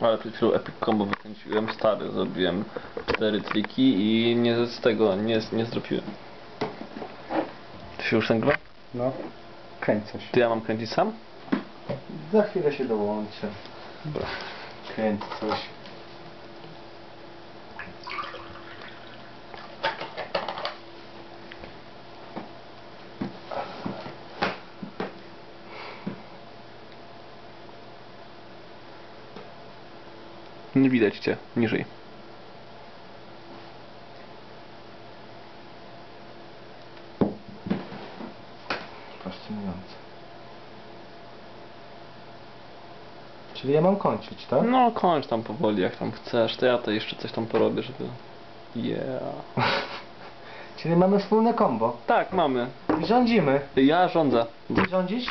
Ale przed chwilą epic combo wykręciłem, stary, zrobiłem cztery triki i nie z tego, nie, nie zdropiłem. To się już nagrywa? No, kręć coś. To ja mam kręcić sam? Za chwilę się dołączę. Dobra. Kręć coś. Nie widać cię, niżej. Fascynujące. Czyli ja mam kończyć, tak? No kończ tam powoli, jak tam chcesz, to ja to jeszcze coś tam porobię, żeby... Yeah. Czyli mamy wspólne kombo. Tak, mamy. I rządzimy. Ja rządzę. Ty rządzisz?